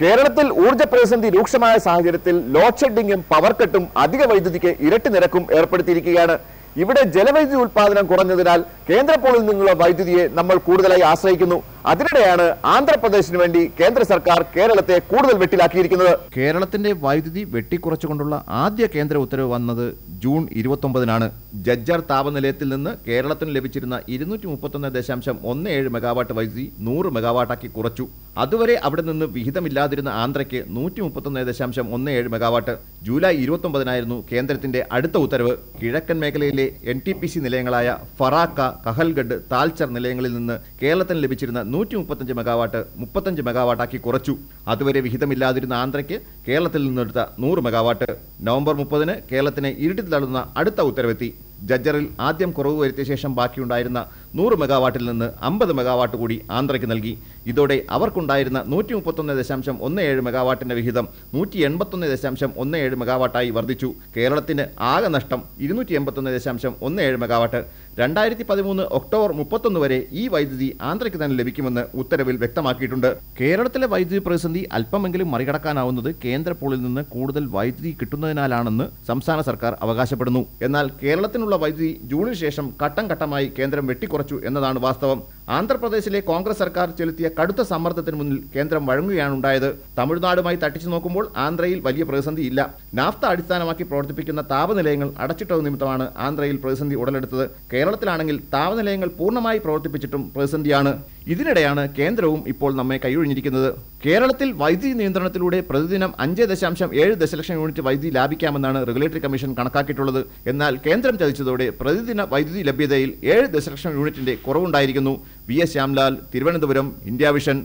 കേരളത്തിൽ ഊർജ പ്രതിസന്ധി രൂക്ഷമായ സാഹചര്യത്തിൽ ലോഡ് ഷെഡിങ്ങും പവർ കട്ടും അധിക വൈദ്യുതിക്ക് ഇരട്ടി നിരക്കും ഏർപ്പെടുത്തിയിരിക്കുകയാണ്. ഇവിടെ ജലവൈദ്യുതി ഉൽപാദനം കുറഞ്ഞതിനാൽ കേന്ദ്ര പോളിൽ നിന്നുള്ള വൈദ്യുതിയെ നമ്മൾ കൂടുതലായി ആശ്രയിക്കുന്നു. അതിനിടെയാണ് ആന്ധ്രാപ്രദേശിന് വേണ്ടി കേന്ദ്ര സർക്കാർ കേരളത്തെ കൂടുതൽ വെട്ടിലാക്കിയിരിക്കുന്നത്. കേരളത്തിന്റെ വൈദ്യുതി വെട്ടിക്കുറച്ചുകൊണ്ടുള്ള ആദ്യ കേന്ദ്ര ഉത്തരവ് വന്നത് ജൂൺ ഇരുപത്തൊമ്പതിനാണ്. ജജ്ജർ താപനിലയത്തിൽ നിന്ന് കേരളത്തിന് ലഭിച്ചിരുന്ന ഇരുന്നൂറ്റി മുപ്പത്തൊന്ന് ദശാംശം ഒന്ന് ഏഴ് മെഗാവാട്ട് വൈദ്യുതി നൂറ് മെഗാവാട്ടാക്കി കുറച്ചു. അതുവരെ അവിടെ നിന്ന് വിഹിതമില്ലാതിരുന്ന ആന്ധ്രയ്ക്ക് നൂറ്റി മുപ്പത്തൊന്ന് ദശാംശം ഒന്ന് ഏഴ് മെഗാവാട്ട് ജൂലൈ ഇരുപത്തൊമ്പതിനായിരുന്നു കേന്ദ്രത്തിന്റെ അടുത്ത ഉത്തരവ്. കിഴക്കൻ മേഖലയിലെ എൻ ടി പി സി നിലയങ്ങളായ ഫറാക്ക കഹൽഗഡ് താൽച്ചർ നിലയങ്ങളിൽ നിന്ന് കേരളത്തിന് ലഭിച്ചിരുന്ന നൂറ്റി മുപ്പത്തഞ്ച് മെഗാവാട്ട് മുപ്പത്തഞ്ച് മെഗാവാട്ടാക്കി കുറച്ചു. അതുവരെ വിഹിതമില്ലാതിരുന്ന ആന്ധ്രയ്ക്ക് കേരളത്തിൽ നിന്നെടുത്ത നൂറ് മെഗാവാട്ട്. നവംബർ മുപ്പതിന് കേരളത്തിനെ ഇരുട്ടി തള്ളുന്ന അടുത്ത ഉത്തരവെത്തി. ജജ്ജറിൽ ആദ്യം കുറവ് വരുത്തിയ ശേഷം ബാക്കിയുണ്ടായിരുന്ന നൂറ് മെഗാവാട്ടിൽ നിന്ന് അമ്പത് മെഗാവാട്ട് കൂടി ആന്ധ്രയ്ക്ക് നൽകി. ഇതോടെ അവർക്കുണ്ടായിരുന്ന നൂറ്റി മുപ്പത്തൊന്ന് ദശാംശം ഒന്ന് ഏഴ് മെഗാവാട്ടിന്റെ വിഹിതം നൂറ്റി എൺപത്തൊന്ന് ദശാംശം ഒന്ന് ഏഴ് മെഗാവാട്ടായി വർദ്ധിച്ചു. കേരളത്തിന് ആകെ നഷ്ടം ഇരുന്നൂറ്റി എൺപത്തൊന്ന് ദശാംശം ഒന്ന് ഏഴ് മെഗാവാട്ട്. രണ്ടായിരത്തി പതിമൂന്ന് ഒക്ടോബർ മുപ്പത്തൊന്ന് വരെ ഈ വൈദ്യുതി ആന്ധ്രയ്ക്ക് തന്നെ ലഭിക്കുമെന്ന് ഉത്തരവിൽ വ്യക്തമാക്കിയിട്ടുണ്ട്. കേരളത്തിലെ വൈദ്യുതി പ്രതിസന്ധി അല്പമെങ്കിലും മറികടക്കാനാവുന്നത് കേന്ദ്ര പൂളിൽ നിന്ന് കൂടുതൽ വൈദ്യുതി കിട്ടുന്നതിനാലാണെന്ന് സംസ്ഥാന സർക്കാർ അവകാശപ്പെടുന്നു. എന്നാൽ കേരളത്തിനുള്ള വൈദ്യുതി ജൂണിന് ശേഷം ഘട്ടം ഘട്ടമായി കേന്ദ്രം വെട്ടിക്കുറച്ചു. എന്നതാണ് വാസ്തവം. ആന്ധ്രാപ്രദേശിലെ കോൺഗ്രസ് സർക്കാർ ചെലുത്തിയ കടുത്ത സമ്മർദ്ദത്തിന് മുന്നിൽ കേന്ദ്രം വഴങ്ങുകയാണ് ഉണ്ടായത് തമിഴ്നാടുമായി തട്ടിച്ചു നോക്കുമ്പോൾ ആന്ധ്രയിൽ വലിയ പ്രതിസന്ധി ഇല്ല. നാഫ്ത അടിസ്ഥാനമാക്കി പ്രവർത്തിപ്പിക്കുന്ന താപനിലയങ്ങൾ അടച്ചിട്ടത് നിമിത്തമാണ് ആന്ധ്രയിൽ പ്രതിസന്ധി ഉടലെടുത്തത്. കേരളത്തിലാണെങ്കിൽ താപനിലയങ്ങൾ പൂർണമായി പ്രവർത്തിപ്പിച്ചിട്ടും പ്രതിസന്ധിയാണ്. ഇതിനിടെയാണ് കേന്ദ്രവും ഇപ്പോൾ നമ്മെ കൈയൊഴിഞ്ഞിരിക്കുന്നത്. കേരളത്തിൽ വൈദ്യുതി നിയന്ത്രണത്തിലൂടെ പ്രതിദിനം അഞ്ച് ദശാംശം ഏഴ് ദശലക്ഷം യൂണിറ്റ് വൈദ്യുതി ലാഭിക്കാമെന്നാണ് റെഗുലേറ്ററി കമ്മീഷൻ കണക്കാക്കിയിട്ടുള്ളത്. എന്നാൽ കേന്ദ്രം ചതിച്ചതോടെ പ്രതിദിന വൈദ്യുതി ലഭ്യതയിൽ ഏഴ് ദശലക്ഷം യൂണിറ്റിന്റെ കുറവുണ്ടായിരിക്കുന്നു. V S Shyamlal Thiruvananthapuram India Vision